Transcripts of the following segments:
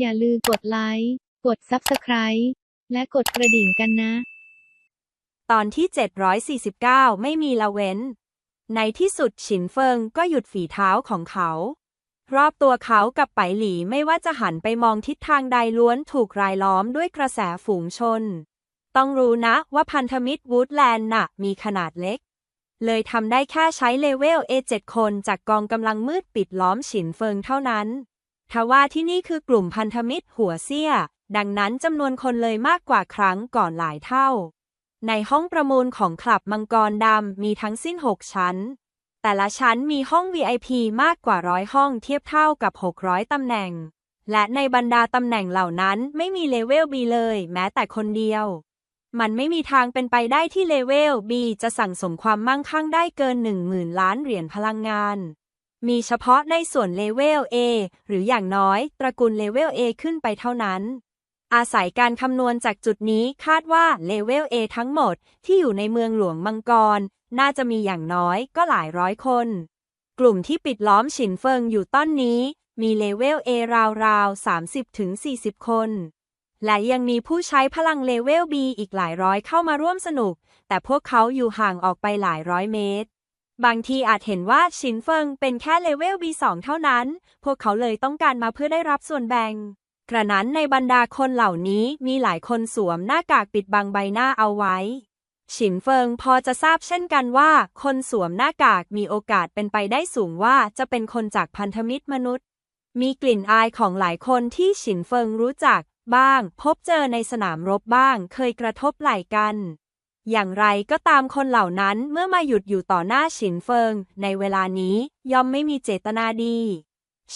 อย่าลืมกดไลค์ กด Subscribe และกดกระดิ่งกันนะ ตอนที่ 749 ไม่มีละเว้น ในที่สุดฉินเฟิงก็หยุดฝีเท้าของเขา รอบตัวเขากับไปหลีไม่ว่าจะหันไปมองทิศทางใดล้วนถูกรายล้อมด้วยกระแสฝูงชน ต้องรู้นะว่าพันธมิตรวูดแลนด์น่ะ มีขนาดเล็ก เลยทำได้แค่ใช้เลเวล A7 คนจากกองกำลังมืดปิดล้อมฉินเฟิงเท่านั้น ทว่าที่นี่คือกลุ่มพันธมิตรหัวเซี่ยดังนั้นจำนวนคนเลยมากกว่าครั้งก่อนหลายเท่า ในห้องประมูลของคลับมังกรดำมีทั้งสิ้น 6 ชั้น แต่ละชั้นมีห้อง VIP มากกว่าร้อยห้องเทียบเท่ากับ 600 ตำแหน่ง และในบรรดาตำแหน่งเหล่านั้นไม่มีเลเวล B เลย แม้แต่คนเดียว มันไม่มีทางเป็นไปได้ที่เลเวล B จะสั่งสมความมั่งคั่งได้เกิน 10,000 ล้านเหรียญพลังงาน มีเฉพาะในส่วนเลเวล A หรืออย่างน้อยตระกูลเลเวล A ขึ้นไปเท่านั้น อาศัยการคำนวณจากจุดนี้คาดว่าเลเวล A ทั้งหมดที่อยู่ในเมืองหลวงมังกร น่าจะมีอย่างน้อยก็หลายร้อยคน กลุ่มที่ปิดล้อมฉินเฟิงอยู่ต้นนี้ มีเลเวล A ราวๆ 30-40 คน และยังมีผู้ใช้พลังเลเวล B อีกหลายร้อยเข้ามาร่วมสนุก แต่พวกเขาอยู่ห่างออกไปหลายร้อยเมตร บางทีอาจเห็นว่าฉินเฟิงเป็นแค่เลเวล B2 เท่านั้น พวกเขาเลยต้องการมาเพื่อได้รับส่วนแบ่ง กระนั้นในบรรดาคนเหล่านี้มีหลายคนสวมหน้ากากปิดบังใบหน้าเอาไว้ ฉินเฟิงพอจะทราบเช่นกันว่า คนสวมหน้ากากมีโอกาสเป็นไปได้สูงว่าจะเป็นคนจากพันธมิตรมนุษย์ มีกลิ่นอายของหลายคนที่ฉินเฟิงรู้จัก บ้าง พบเจอในสนามรบบ้าง เคยกระทบไหล่กัน อย่างไรก็ตามคนเหล่านั้นเมื่อมาหยุดอยู่ต่อหน้าฉินเฟิง ในเวลานี้ย่อมไม่มีเจตนาดี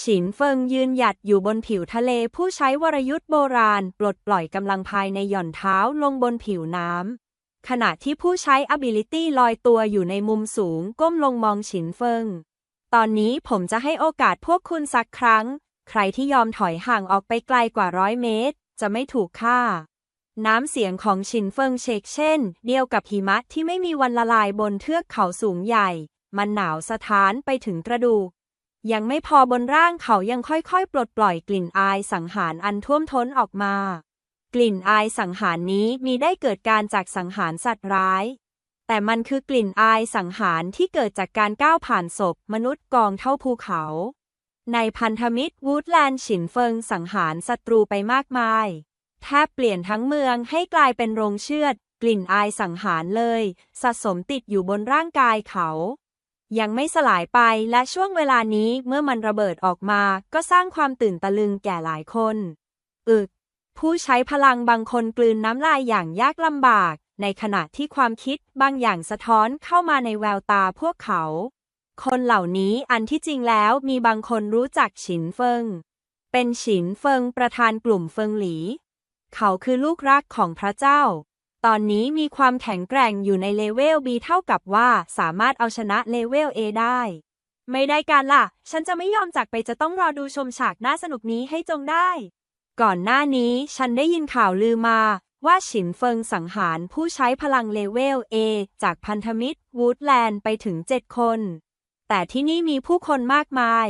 ฉินเฟิงยืนหยัดอยู่บนผิวทะเลผู้ใช้วรยุทธ์โบราณ ปลดปล่อยกำลังภายในหย่อนเท้าลงบนผิวน้ำ ขณะที่ผู้ใช้ ability ลอยตัวอยู่ในมุมสูงก้มลงมองฉินเฟิง ตอนนี้ผมจะให้โอกาสพวกคุณสักครั้ง ใครที่ยอมถอยห่างออกไปไกลกว่าร้อยเมตร จะไม่ถูกฆ่า น้ำเสียงของฉินเฟิงเชกเช่น เดียวกับหิมะที่ไม่มีวันละลายบนเทือกเขาสูงใหญ่ มันหนาวสะท้านไปถึงกระดูก ยังไม่พอบนร่างเขายังค่อยๆ ปลดปล่อยกลิ่นอายสังหารอันท่วมท้นออกมา กลิ่นอายสังหารนี้มีได้เกิดการจากสังหารสัตว์ร้าย แต่มันคือกลิ่นอายสังหารที่เกิดจากการก้าวผ่านศพมนุษย์กองเท่าภูเขา ในพันธมิตรวูดแลนด์ฉินเฟิงสังหารศัตรูไปมากมาย แทบเปลี่ยนทั้งเมืองให้กลายเป็นโรงเชือด กลิ่นอายสังหารเลย สะสมติดอยู่บนร่างกายเขา ยังไม่สลายไปและช่วงเวลานี้เมื่อมันระเบิดออกมา ก็สร้างความตื่นตะลึงแก่หลายคน อึก ผู้ใช้พลังบางคนกลืนน้ำลายอย่างยากลำบาก ในขณะที่ความคิดบางอย่างสะท้อนเข้ามาในแววตาพวกเขา คนเหล่านี้อันที่จริงแล้วมีบางคนรู้จักฉินเฟิง เป็นฉินเฟิงประธานกลุ่มเฟิงหลี เขาคือลูกรักของพระเจ้า ตอนนี้มีความแข็งแกร่งอยู่ในเลเวล B เท่ากับว่าสามารถเอาชนะเลเวล A ได้ ไม่ได้การล่ะ ฉันจะไม่ยอมจากไปจะต้องรอดูชมฉากน่าสนุกนี้ให้จงได้ ก่อนหน้านี้ฉันได้ยินข่าวลือมาว่าฉินเฟิงสังหารผู้ใช้พลังเลเวล A จากพันธมิตรวูดแลนด์ไปถึง 7 คน แต่ที่นี่มีผู้คนมากมาย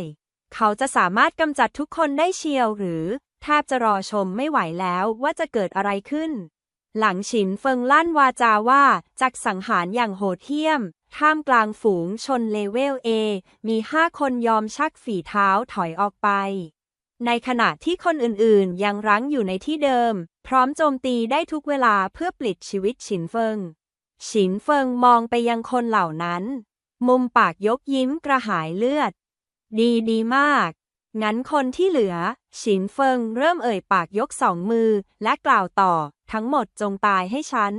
เขาจะสามารถกำจัดทุกคนได้เชียวหรือ แทบจะรอชมไม่ไหวแล้วว่าจะเกิดอะไรขึ้น หลังฉินเฟิงลั่นวาจาว่าจากสังหารอย่างโหดเหี้ยม ท่ามกลางฝูงชนเลเวล A มีห้าคนยอมชักฝีเท้าถอยออกไป ในขณะที่คนอื่นๆ ยังรั้งอยู่ในที่เดิม พร้อมโจมตีได้ทุกเวลาเพื่อปลิดชีวิตฉินเฟิง ฉินเฟิงมองไปยังคนเหล่านั้น มุมปากยกยิ้มกระหายเลือด ดีดีมาก งั้นคนที่เหลือ ฉินเฟิงเริ่มเอ่ยปากยกสองมือ และกล่าวต่อ ทั้งหมดจงตายให้ฉัน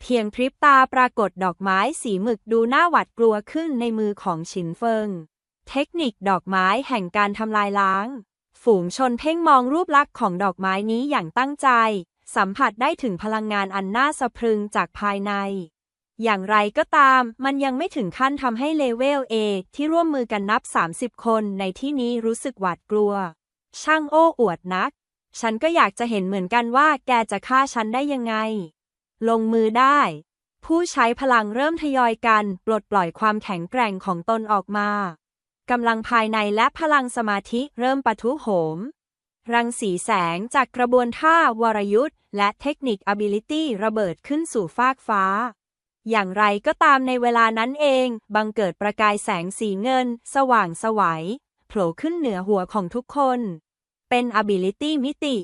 เพียงพริบตาปรากฏดอกไม้สีหมึกดูน่าหวาดกลัวขึ้นในมือของฉินเฟิง เทคนิคดอกไม้แห่งการทำลายล้าง ฝูงชนเพ่งมองรูปลักษณ์ของดอกไม้นี้อย่างตั้งใจ สัมผัสได้ถึงพลังงานอันน่าสะพรึงจากภายใน อย่างไรก็ตาม มันยังไม่ถึงขั้นทำให้เลเวล A ที่ร่วมมือกันนับ 30 คนในที่นี้รู้สึกหวาดกลัว ช่างโอ้อวดนัก ฉันก็อยากจะเห็นเหมือนกันว่าแกจะฆ่าฉันได้ยังไง ลงมือได้ ผู้ใช้พลังเริ่มทยอยกัน ปลดปล่อยความแข็งแกร่งของตนออกมากำลังภายในและพลังสมาธิเริ่มปะทุโหม รังสีแสงจากกระบวนท่าวรยุทธ์และเทคนิค ability ระเบิดขึ้นสู่ฟากฟ้า อย่างไรก็ตามในเวลานั้นเอง บังเกิดประกายแสงสีเงิน สว่างสวัยโผล่ขึ้นเหนือหัวของทุกคน เป็น ability มิติ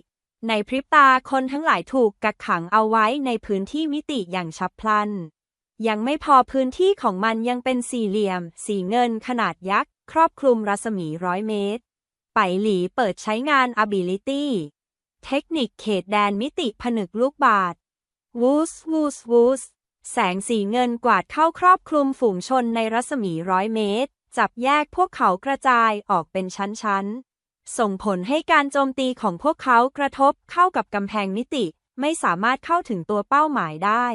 ในพริบตาคนทั้งหลายถูกกักขังเอาไว้ในพื้นที่มิติอย่างฉับพลัน ยังไม่พอพื้นที่ของมันยังเป็นสี่เหลี่ยม สีเงินขนาดยักษ์ ครอบคลุมรัศมีร้อยเมตร ไปหลีเปิดใช้งาน ability เทคนิคเขตแดนมิติผนึกลูกบาศวูสวูสวูส แสงสีเงินกวาดเข้าครอบคลุมฝูงชนในรัศมีร้อยเมตร จับแยกพวกเขากระจายออกเป็นชั้นๆ ส่งผลให้การโจมตีของพวกเขากระทบเข้ากับกำแพงมิติ ไม่สามารถเข้าถึงตัวเป้าหมายได้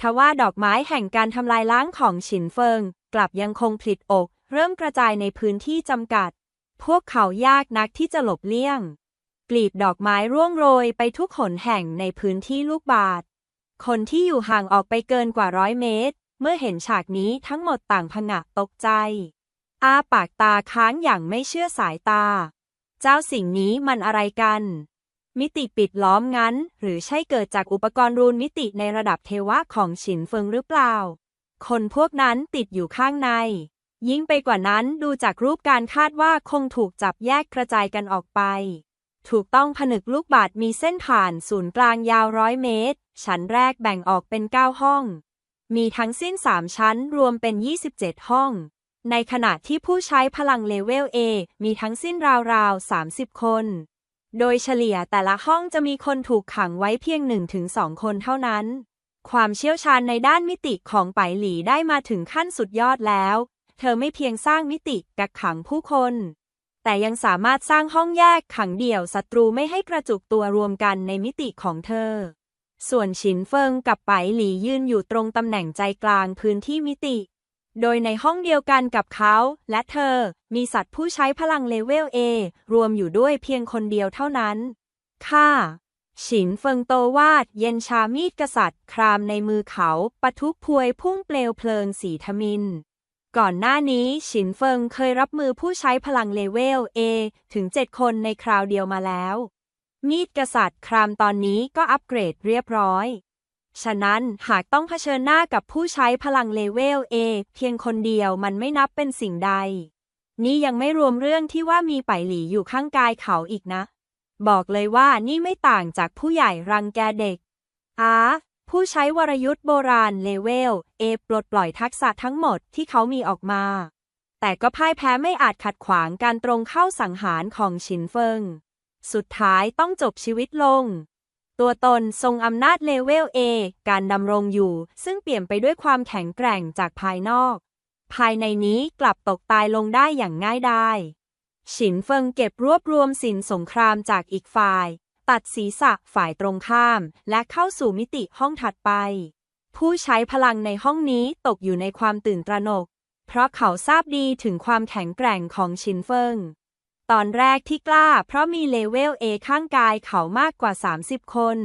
ทว่าดอกไม้แห่งการทำลายล้างของฉินเฟิง กลับยังคงผลิอก เริ่มกระจายในพื้นที่จำกัด พวกเขายากนักที่จะหลบเลี่ยง กลีบดอกไม้ร่วงโรยไปทุกหนแห่งในพื้นที่ลูกบาศก์ คนที่อยู่ห่างออกไปเกินกว่าร้อยเมตร เมื่อเห็นฉากนี้ทั้งหมดต่างผงะตกใจ อาปากตาค้างอย่างไม่เชื่อสายตา เจ้าสิ่งนี้มันอะไรกัน มิติปิดล้อมงั้น หรือใช่เกิดจากอุปกรณ์รูนมิติในระดับเทวะของฉินเฟิงหรือเปล่า คนพวกนั้นติดอยู่ข้างใน ยิ่งไปกว่านั้นดูจากรูปการคาดว่าคงถูกจับแยกกระจายกันออกไป ถูกต้องผนึกลูกบาศก์มีเส้นผ่านศูนย์กลางยาวร้อยเมตร ชั้นแรกแบ่งออกเป็น 9 ห้อง มีทั้งสิ้น 3 ชั้นรวมเป็น 27 ห้อง ในขณะที่ผู้ใช้พลังเลเวล A มีทั้งสิ้นราวๆ 30 คน โดยเฉลี่ยแต่ละห้องจะมีคนถูกขังไว้เพียง 1-2 คนเท่านั้น ความเชี่ยวชาญในด้านมิติของไปหลีได้มาถึงขั้นสุดยอดแล้ว เธอไม่เพียงสร้างมิติกักขังผู้คน แต่ยังสามารถสร้างห้องแยกขังเดี่ยวศัตรูไม่ให้กระจุกตัวรวมกันในมิติของเธอ ส่วนฉินเฟิงกับไปหลียืนอยู่ตรงตำแหน่งใจกลางพื้นที่มิติ โดยในห้องเดียวกันกับเขาและเธอ มีสัตว์ผู้ใช้พลังเลเวล A รวมอยู่ด้วยเพียงคนเดียวเท่านั้น ค่ะฉินเฟิงโตวาดเย็นชามีดกษัตริย์ ครามในมือเขาปะทุพวยพุ่งเปลวเพลิงสีทมิน ก่อนหน้านี้ฉินเฟิงเคยรับมือผู้ใช้พลังเลเวล A ถึง 7 คนในคราวเดียวมาแล้ว มีดกษัตริย์ครามตอนนี้ก็อัปเกรดเรียบร้อย ฉะนั้นหากต้องเผชิญหน้ากับผู้ใช้พลังเลเวล A เพียงคนเดียวมันไม่นับเป็นสิ่งใด นี่ยังไม่รวมเรื่องที่ว่ามีไปหลีอยู่ข้างกายเขาอีกนะ บอกเลยว่านี่ไม่ต่างจากผู้ใหญ่รังแกเด็กอา ผู้ใช้วรยุทธ์โบราณเลเวล A ปลดปล่อยทักษะทั้งหมดที่เขามีออกมา แต่ก็พ่ายแพ้ไม่อาจขัดขวางการตรงเข้าสังหารของชินเฟิง สุดท้ายต้องจบชีวิตลง ตัวตนทรงอำนาจเลเวล A การดำรงอยู่ ซึ่งเปลี่ยนไปด้วยความแข็งแกร่งจากภายนอก ภายในนี้กลับตกตายลงได้อย่างง่ายดายฉินเฟิงเก็บรวบรวมสินสงครามจากอีกฝ่าย ตัดศีรษะฝ่ายตรงข้าม และเข้าสู่มิติห้องถัดไป ผู้ใช้พลังในห้องนี้ตกอยู่ในความตื่นตระหนก เพราะเขาทราบดีถึงความแข็งแกร่งของชินเฟิง ตอนแรกที่กล้าเพราะมีเลเวล A ข้างกายเขามากกว่า 30 คน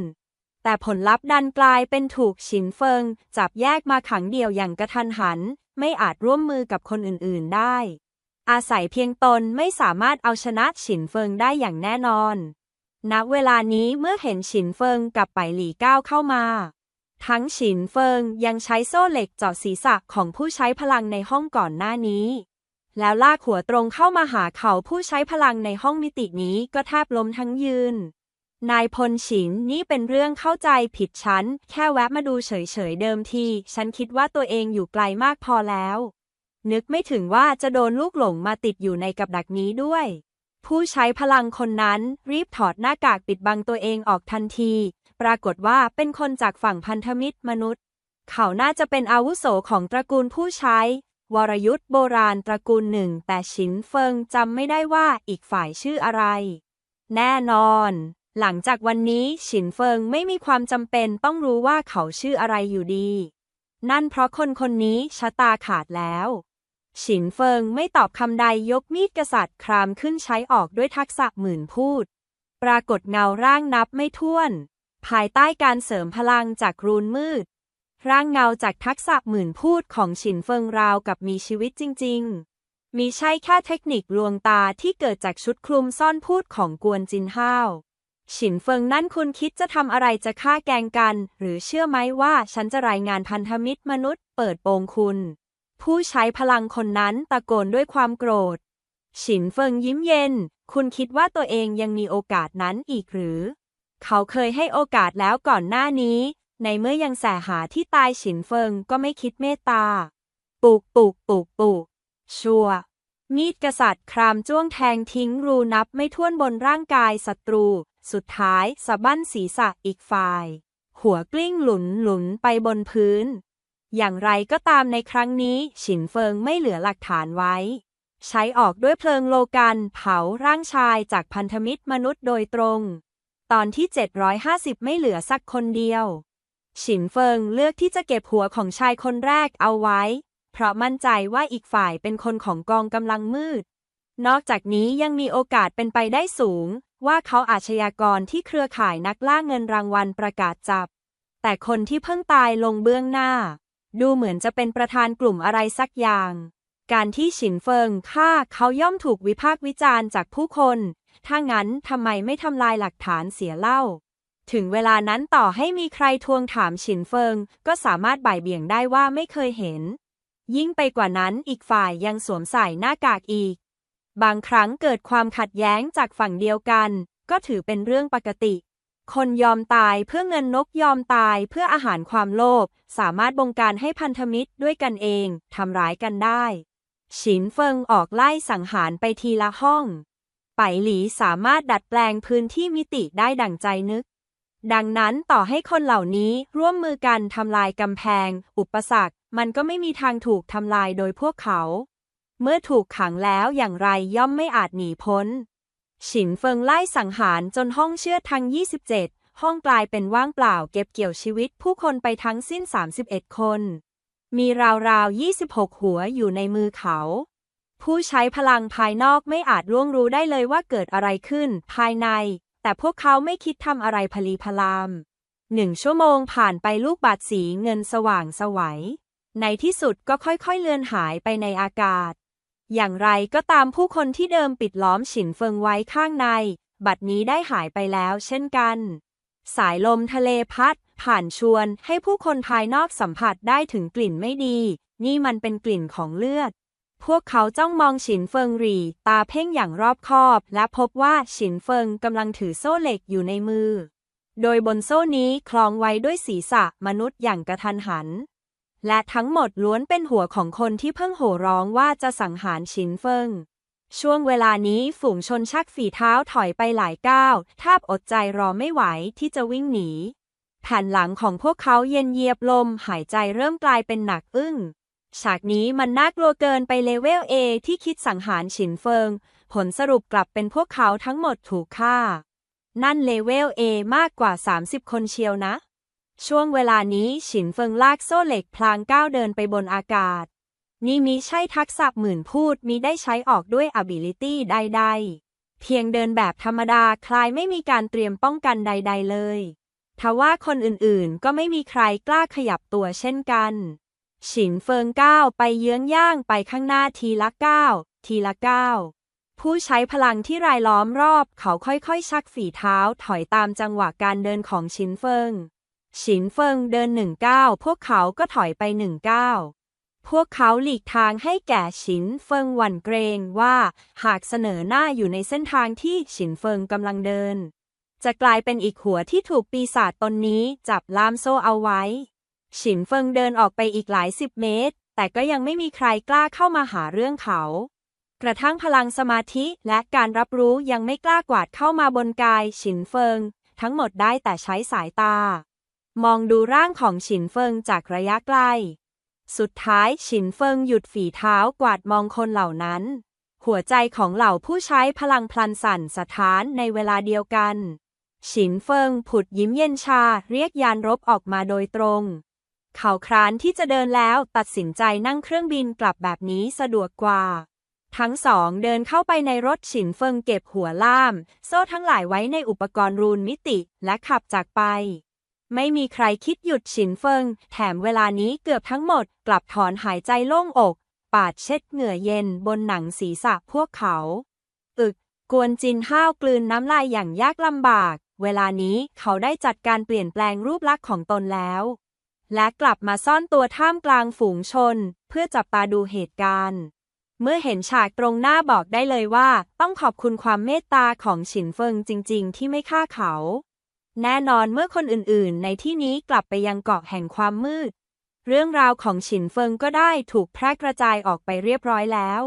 แต่ผลลัพธ์ดันกลายเป็นถูกฉินเฟิง จับแยกมาขังเดี่ยวอย่างกระทันหัน ไม่อาจร่วมมือกับคนอื่น ๆ ได้ อาศัยเพียงตนไม่สามารถเอาชนะฉินเฟิงได้อย่างแน่นอน ณเวลานี้เมื่อเห็นฉินเฟิงกับไปหลี่ก้าวเข้ามา ทั้งฉินเฟิงยังใช้โซ่เหล็กเจาะศีรษะของผู้ใช้พลังในห้องก่อนหน้านี้ แล้วลากหัวตรงเข้ามาหาเขาผู้ใช้พลังในห้องมิตินี้ก็แทบล้มทั้งยืน นายพลฉินนี่เป็นเรื่องเข้าใจผิดฉัน แค่แวะมาดูเฉยๆเดิมที ฉันคิดว่าตัวเองอยู่ไกลมากพอแล้ว นึกไม่ถึงว่าจะโดนลูกหลงมาติดอยู่ในกับดักนี้ด้วย ผู้ใช้พลังคนนั้นรีบถอดหน้ากากปิดบังตัวเองออกทันที ปรากฏว่าเป็นคนจากฝั่งพันธมิตรมนุษย์ เขาน่าจะเป็นอาวุโสของตระกูลผู้ใช้ วรยุทธ์โบราณตระกูลหนึ่ง แต่ฉินเฟิงจำไม่ได้ว่าอีกฝ่ายชื่ออะไร แน่นอน หลังจากวันนี้ฉินเฟิงไม่มีความจำเป็นต้องรู้ว่าเขาชื่ออะไรอยู่ดี นั่นเพราะคนคนนี้ชะตาขาดแล้ว ฉินเฟิงไม่ตอบคำใดยกมีดกษัตริย์ครามขึ้นใช้ออกด้วยทักษะหมื่นพูด ปรากฏเงาร่างนับไม่ถ้วน ภายใต้การเสริมพลังจากรูนมืด ร่างเงาจากทักษะหมื่นพูดของฉินเฟิงราวกับมีชีวิตจริงมีใช่แค่เทคนิคลวงตาที่เกิดจากชุดคลุมซ่อนพูดของกวนจินห้าวฉินเฟิงนั่นคุณคิดจะทำอะไรจะฆ่าแกงกัน หรือเชื่อไหมว่าฉันจะรายงานพันธมิตรมนุษย์เปิดโปงคุณ ผู้ใช้พลังคนนั้นตะโกนด้วยความโกรธ ฉินเฟิงยิ้มเย็น คุณคิดว่าตัวเองยังมีโอกาสนั้นอีกหรือ เขาเคยให้โอกาสแล้วก่อนหน้านี้ ในเมื่อยังแสหาที่ตายฉินเฟิงก็ไม่คิดเมตตา ปุกปุกปุกปุกชัว มีดกษัตริย์ครามจ้วงแทงทิ้งรูนับไม่ถ้วนบนร่างกายศัตรู สุดท้ายสะบั้นศีรษะอีกฝ่าย หัวกลิ้งหลุนหลุนไปบนพื้น อย่างไรก็ตามในครั้งนี้ ฉินเฟิงไม่เหลือหลักฐานไว้ ใช้ออกด้วยเพลิงโลกันเผาร่างชายจากพันธมิตรมนุษย์โดยตรง ตอนที่ 750 ไม่เหลือสักคนเดียว ฉินเฟิงเลือกที่จะเก็บหัวของชายคนแรกเอาไว้ เพราะมั่นใจว่าอีกฝ่ายเป็นคนของกองกำลังมืด นอกจากนี้ยังมีโอกาสเป็นไปได้สูง ว่าเขาอาชญากรที่เครือข่ายนักล่าเงินรางวัลประกาศจับ แต่คนที่เพิ่งตายลงเบื้องหน้า ดูเหมือนจะเป็นประธานกลุ่มอะไรสักอย่าง การที่ฉินเฟิงฆ่าเขาย่อมถูกวิพากษ์วิจารณ์จากผู้คน ถ้างั้นทำไมไม่ทำลายหลักฐานเสียเล่า ถึงเวลานั้นต่อให้มีใครทวงถามฉินเฟิง ก็สามารถบ่ายเบี่ยงได้ว่าไม่เคยเห็น ยิ่งไปกว่านั้นอีกฝ่ายยังสวมใส่หน้ากากอีก บางครั้งเกิดความขัดแย้งจากฝั่งเดียวกัน ก็ถือเป็นเรื่องปกติ คนยอมตายเพื่อเงินนกยอมตายเพื่ออาหารความโลภสามารถบงการให้พันธมิตรด้วยกันเองทำร้ายกันได้ ฉินเฟิงออกไล่สังหารไปทีละห้อง ไปหลีสามารถดัดแปลงพื้นที่มิติได้ดั่งใจนึก ดังนั้นต่อให้คนเหล่านี้ร่วมมือกันทำลายกำแพง อุปสรรค มันก็ไม่มีทางถูกทำลายโดยพวกเขา เมื่อถูกขังแล้วอย่างไรย่อมไม่อาจหนีพ้น ฉินเฟิงไล่สังหารจนห้องเชื่อดทั้ง 27 ห้องกลายเป็นว่างเปล่าเก็บเกี่ยวชีวิตผู้คนไปทั้งสิ้น 31 คน มีราวๆ 26 หัวอยู่ในมือเขา ผู้ใช้พลังภายนอกไม่อาจล่วงรู้ได้เลยว่าเกิดอะไรขึ้น ภายใน แต่พวกเขาไม่คิดทำอะไรพลีพลามหนึ่งชั่วโมงผ่านไปลูกบาดสีเงินสว่างสวัย ในที่สุดก็ค่อยๆเลือนหายไปในอากาศ อย่างไรก็ตามผู้คนที่เดิมปิดล้อมฉินเฟิงไว้ข้างใน บัดนี้ได้หายไปแล้วเช่นกัน สายลมทะเลพัด ผ่านชวนให้ผู้คนภายนอกสัมผัสได้ถึงกลิ่นไม่ดี นี่มันเป็นกลิ่นของเลือด พวกเขาจ้องมองฉินเฟิงรี ตาเพ่งอย่างรอบคอบ และพบว่าฉินเฟิงกำลังถือโซ่เหล็กอยู่ในมือ โดยบนโซ่นี้คล้องไว้ด้วยศีรษะมนุษย์อย่างกระทันหัน และทั้งหมดล้วนเป็นหัวของคนที่เพิ่งโห่ร้องว่าจะสังหารฉินเฟิง ช่วงเวลานี้ฝูงชนชักฝีเท้าถอยไปหลายก้าวแทบอดใจรอไม่ไหวที่จะวิ่งหนี แผ่นหลังของพวกเขาเย็นเยียบลมหายใจเริ่มกลายเป็นหนักอึ้ง ฉากนี้มันน่ากลัวเกินไปเลเวล A ที่คิดสังหารฉินเฟิง ผลสรุปกลับเป็นพวกเขาทั้งหมดถูกฆ่า นั่นเลเวล A มากกว่า 30 คนเชียวนะ ช่วงเวลานี้ฉินเฟิงลากโซ่เหล็กพลางก้าวเดินไปบนอากาศ นี่มิใช่ทักษะหมื่นพูดมิได้ใช้ออกด้วย ability ใดๆ เพียงเดินแบบธรรมดาคลายไม่มีการเตรียมป้องกันใด ๆ เลยทว่าคนอื่นๆ ก็ไม่มีใครกล้าขยับตัวเช่นกัน ฉินเฟิงก้าวไปเยื้องย่างไปข้างหน้าทีละก้าวทีละก้าวผู้ใช้พลังที่รายล้อมรอบเขาค่อยๆ ชักฝีเท้าถอยตามจังหวะการเดินของฉินเฟิง ฉินเฟิงเดินหนึ่งก้าวพวกเขาก็ถอยไปหนึ่งก้าวพวกเขาหลีกทางให้แก่ฉินเฟิงหวั่นเกรงว่าหากเสนอหน้าอยู่ในเส้นทางที่ฉินเฟิงกำลังเดิน จะกลายเป็นอีกหัวที่ถูกปีศาจตนนี้จับล่ามโซ่เอาไว้ ฉินเฟิงเดินออกไปอีกหลายสิบเมตร แต่ก็ยังไม่มีใครกล้าเข้ามาหาเรื่องเขา กระทั่งพลังสมาธิและการรับรู้ยังไม่กล้ากวาดเข้ามาบนกายฉินเฟิง ทั้งหมดได้แต่ใช้สายตา มองดูร่างของฉินเฟิงจากระยะไกล สุดท้ายฉินเฟิงหยุดฝีเท้ากวาดมองคนเหล่านั้น หัวใจของเหล่าผู้ใช้พลังพลันสั่นสะท้านในเวลาเดียวกัน ฉินเฟิงผุดยิ้มเย็นชาเรียกยานรบออกมาโดยตรง เขาครานที่จะเดินแล้วตัดสินใจนั่งเครื่องบินกลับแบบนี้สะดวกกว่า ทั้งสองเดินเข้าไปในรถฉินเฟิงเก็บหัวล่าม โซ่ทั้งหลายไว้ในอุปกรณ์รูนมิติและขับจากไป ไม่มีใครคิดหยุดฉินเฟิง แถมเวลานี้เกือบทั้งหมด กลับถอนหายใจโล่งอกปปาดเช็ดเหงื่อเย็นบนหนังศีรษะพวกเขา อึก กวนจินห้าวกลืนน้ำลายอย่างยากลำบาก เวลานี้เขาได้จัดการเปลี่ยนแปลงรูปลักษณ์ของตนแล้ว และกลับมาซ่อนตัวท่ามกลางฝูงชน เพื่อจับตาดูเหตุการณ์เมื่อเห็นฉากตรงหน้าบอกได้เลยว่า ต้องขอบคุณความเมตตาของฉินเฟิงจริง ๆ ที่ไม่ฆ่าเขา แน่นอนเมื่อคนอื่นๆ ในที่นี้กลับไปยังเกาะแห่งความมืด เรื่องราวของฉินเฟิงก็ได้ถูกแพร่กระจายออกไปเรียบร้อยแล้ว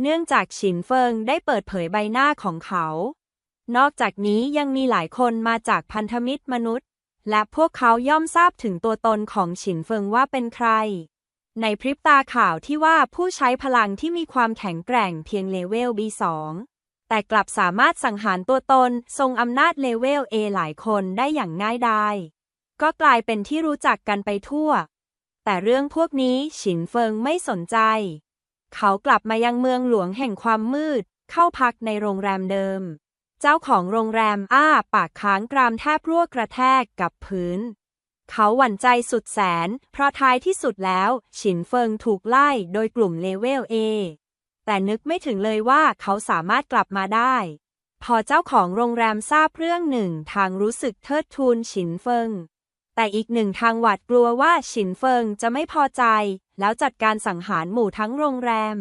เนื่องจากฉินเฟิงได้เปิดเผยใบหน้าของเขา นอกจากนี้ยังมีหลายคนมาจากพันธมิตรมนุษย์ และพวกเขาย่อมทราบถึงตัวตนของฉินเฟิงว่าเป็นใคร ในพริบตาข่าวที่ว่าผู้ใช้พลังที่มีความแข็งแกร่งเพียงเลเวล B2 แต่กลับสามารถสังหารตัวตน ทรงอำนาจเลเวล A หลายคนได้อย่างง่ายดาย ก็กลายเป็นที่รู้จักกันไปทั่ว แต่เรื่องพวกนี้ฉินเฟิงไม่สนใจ เขากลับมายังเมืองหลวงแห่งความมืด เข้าพักในโรงแรมเดิม เจ้าของโรงแรมอ้าปากค้างกรามแทบรั่วกระแทกกับพื้น เขาหวั่นใจสุดแสน เพราะท้ายที่สุดแล้ว ฉินเฟิงถูกไล่โดยกลุ่มเลเวล A แต่นึกไม่ถึงเลยว่าเขาสามารถกลับมาได้ พอเจ้าของโรงแรมทราบเรื่องหนึ่งทางรู้สึกเทิดทูนฉินเฟิง แต่อีกหนึ่งทางหวาดกลัวว่าฉินเฟิงจะไม่พอใจ แล้วจัดการสังหารหมู่ทั้งโรงแรม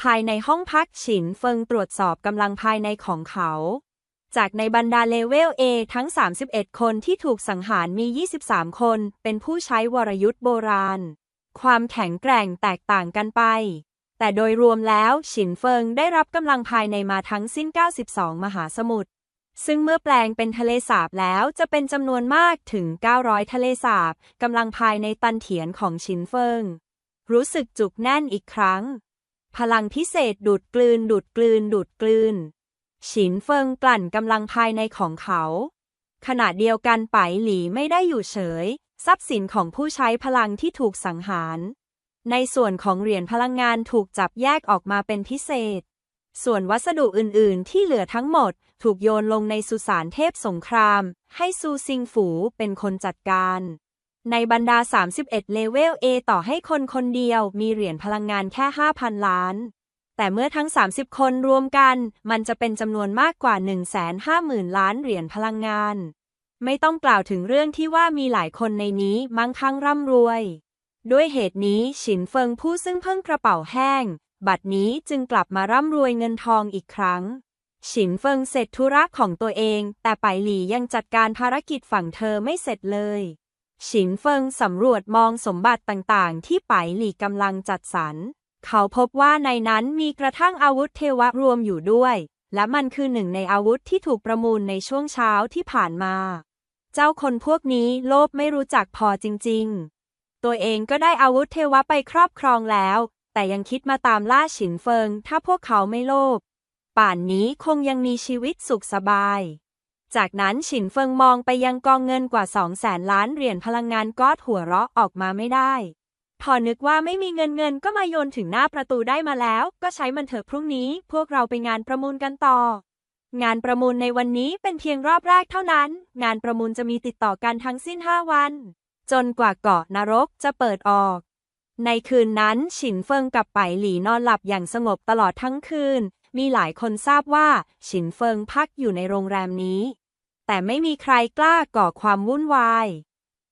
ภายในห้องพักฉินเฟิงตรวจสอบกำลังภายในของเขา จากในบรรดาเลเวล A ทั้ง 31 คนที่ถูกสังหารมี 23 คน เป็นผู้ใช้วรยุทธ์โบราณ ความแข็งแกร่งแตกต่างกันไป แต่โดยรวมแล้วฉินเฟิงได้รับกำลังภายในมาทั้งสิ้น 92 มหาสมุทร ซึ่งเมื่อแปลงเป็นทะเลสาบแล้วจะเป็นจำนวนมากถึง 900 ทะเลสาบกำลังภายในตันเถียนของฉินเฟิง รู้สึกจุกแน่นอีกครั้ง พลังพิเศษดูดกลืนดูดกลืนดูดกลืน ฉินเฟิงกลั่นกำลังภายในของเขา ขณะเดียวกันไปหลีไม่ได้อยู่เฉย ทรัพย์สินของผู้ใช้พลังที่ถูกสังหาร ในส่วนของเหรียญพลังงานถูกจับแยกออกมาเป็นพิเศษ ส่วนวัสดุอื่น ๆ ที่เหลือทั้งหมด ถูกโยนลงในสุสานเทพสงคราม ให้ซูซิงฝูเป็นคนจัดการ ในบรรดา 31 เลเวล A ต่อให้คนคนเดียวมีเหรียญพลังงานแค่ 5,000 ล้าน แต่เมื่อทั้ง 30 คนรวมกัน มันจะเป็นจำนวนมากกว่า 150,000 ล้านเหรียญพลังงาน ไม่ต้องกล่าวถึงเรื่องที่ว่ามีหลายคนในนี้มั่งคั่งร่ำรวย ด้วยเหตุนี้ฉินเฟิงผู้ซึ่งเพิ่งกระเป๋าแห้ง บัดนี้จึงกลับมาร่ำรวยเงินทองอีกครั้ง ฉินเฟิงเสร็จธุระของตัวเอง แต่ไปหลี่ยังจัดการภารกิจฝั่งเธอไม่เสร็จเลย ฉินเฟิงสำรวจมองสมบัติต่างๆ ที่ไปหลี่กำลังจัดสรร เขาพบว่าในนั้นมีกระทั่งอาวุธเทวะรวมอยู่ด้วย และมันคือหนึ่งในอาวุธที่ถูกประมูลในช่วงเช้าที่ผ่านมา เจ้าคนพวกนี้โลภไม่รู้จักพอจริง ๆ ตัวเองก็ได้อาวุธเทวะไปครอบครองแล้ว แต่ยังคิดมาตามล่าฉินเฟิง ถ้าพวกเขาไม่โลภ ป่านนี้คงยังมีชีวิตสุขสบาย จากนั้นฉินเฟิงมองไปยังกองเงินกว่าสองแสนล้านเหรียญพลังงานก็หัวเราะออกมาไม่ได้ พอนึกว่าไม่มีเงินเงินก็มาโยนถึงหน้าประตูได้มาแล้ว ก็ใช้มันเถอะพรุ่งนี้ พวกเราไปงานประมูลกันต่องานประมูลในวันนี้เป็นเพียงรอบแรกเท่านั้น งานประมูลจะมีติดต่อกันทั้งสิ้น 5 วัน จนกว่าเกาะนรกจะเปิดออก ในคืนนั้นฉินเฟิงกับไปหลีนอนหลับอย่างสงบตลอดทั้งคืน มีหลายคนทราบว่าฉินเฟิงพักอยู่ในโรงแรมนี้ แต่ไม่มีใครกล้าก่อความวุ่นวาย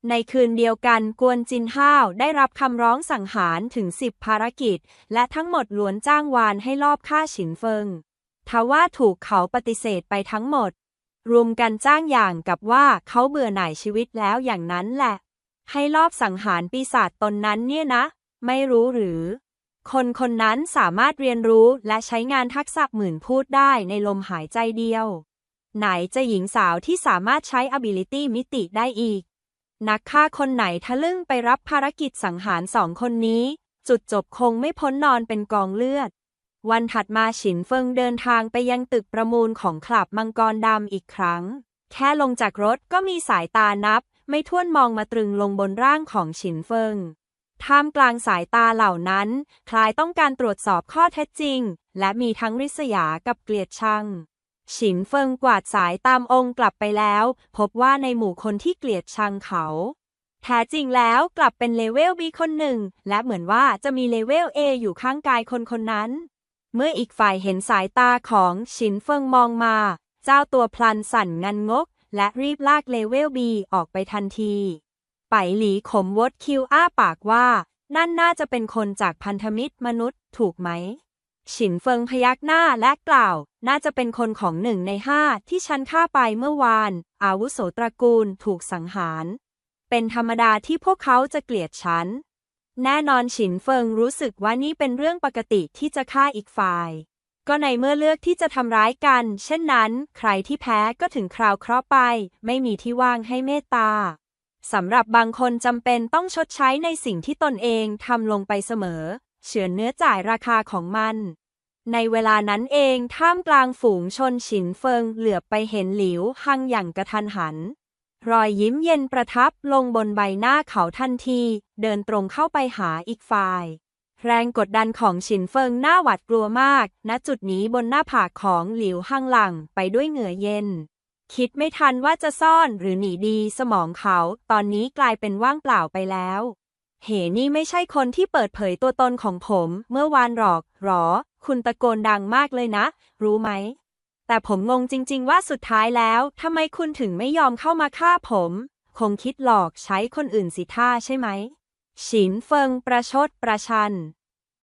ในคืนเดียวกันกวนจินห้าวได้รับคำร้องสังหารถึง10ภารกิจ และทั้งหมดล้วนจ้างวานให้ลอบฆ่าฉินเฟิงทว่าถูกเขาปฏิเสธไปทั้งหมด รวมกันจ้างอย่างกับว่าเขาเบื่อหน่ายชีวิตแล้วอย่างนั้นแหละ ให้ลอบสังหารปีศาจตนนั้นเนี่ยนะ ไม่รู้หรือ คนคนนั้นสามารถเรียนรู้และใช้งานทักษะหมื่นพูดได้ในลมหายใจเดียว ไหนจะหญิงสาวที่สามารถใช้ ability มิติได้อีก นักฆ่าคนไหนทะลึ่งไปรับภารกิจสังหารสองคนนี้ จุดจบคงไม่พ้นนอนเป็นกองเลือด วันถัดมาฉินเฟิงเดินทางไปยังตึกประมูลของคลับมังกรดำอีกครั้ง แค่ลงจากรถก็มีสายตานับ ไม่ท้วนมองมาตรึงลงบนร่างของฉินเฟิง ท่ามกลางสายตาเหล่านั้น คลายต้องการตรวจสอบข้อเท็จจริง และมีทั้งริษยากับเกลียดชัง ฉินเฟิงกวาดสายตามองค์กลับไปแล้ว พบว่าในหมู่คนที่เกลียดชังเขา แท้จริงแล้วกลับเป็นเลเวล B คนหนึ่ง และเหมือนว่าจะมีเลเวล A อยู่ข้างกายคนคนนั้น เมื่ออีกฝ่ายเห็นสายตาของฉินเฟิงมองมา เจ้าตัวพลันสั่นงันงก และรีบลากเลเวล B ออกไปทันที ไปหลีขมวดคิวอ้าปากว่า นั่นน่าจะเป็นคนจากพันธมิตรมนุษย์ถูกไหม ฉินเฟิงพยักหน้าและกล่าว น่าจะเป็นคนของหนึ่งในห้าที่ฉันฆ่าไปเมื่อวาน อาวุโสตระกูลถูกสังหาร เป็นธรรมดาที่พวกเขาจะเกลียดฉัน แน่นอนฉินเฟิงรู้สึกว่านี่เป็นเรื่องปกติที่จะฆ่าอีกฝ่าย ก็ในเมื่อเลือกที่จะทำร้ายกัน เช่นนั้น ใครที่แพ้ก็ถึงคราวเคราะห์ไป ไม่มีที่ว่างให้เมตตาสำหรับบางคนจำเป็นต้องชดใช้ในสิ่งที่ตนเองทำลงไปเสมอ เฉือนเนื้อจ่ายราคาของมัน ในเวลานั้นเองท่ามกลางฝูงชนฉินเฟิงเหลือบไปเห็นหลิวหังอย่างกระทันหัน รอยยิ้มเย็นประทับลงบนใบหน้าเขาทันที เดินตรงเข้าไปหาอีกฝ่าย แรงกดดันของฉินเฟิงน่าหวาดกลัวมาก ณ จุดนี้บนหน้าผากของหลิวหังหลังไปด้วยเหงื่อเย็น คิดไม่ทันว่าจะซ่อนหรือหนีดีสมองเขา ตอนนี้กลายเป็นว่างเปล่าไปแล้ว เหนี่ไม่ใช่คนที่เปิดเผยตัวตนของผม เมื่อวานหรอก หรอ คุณตะโกนดังมากเลยนะ รู้ไหม แต่ผมงงจริง ๆ ว่าสุดท้ายแล้วทำไมคุณถึงไม่ยอมเข้ามาฆ่าผม คงคิดหลอกใช้คนอื่นสิท่าใช่ไหม ฉินเฟิงประชดประชัน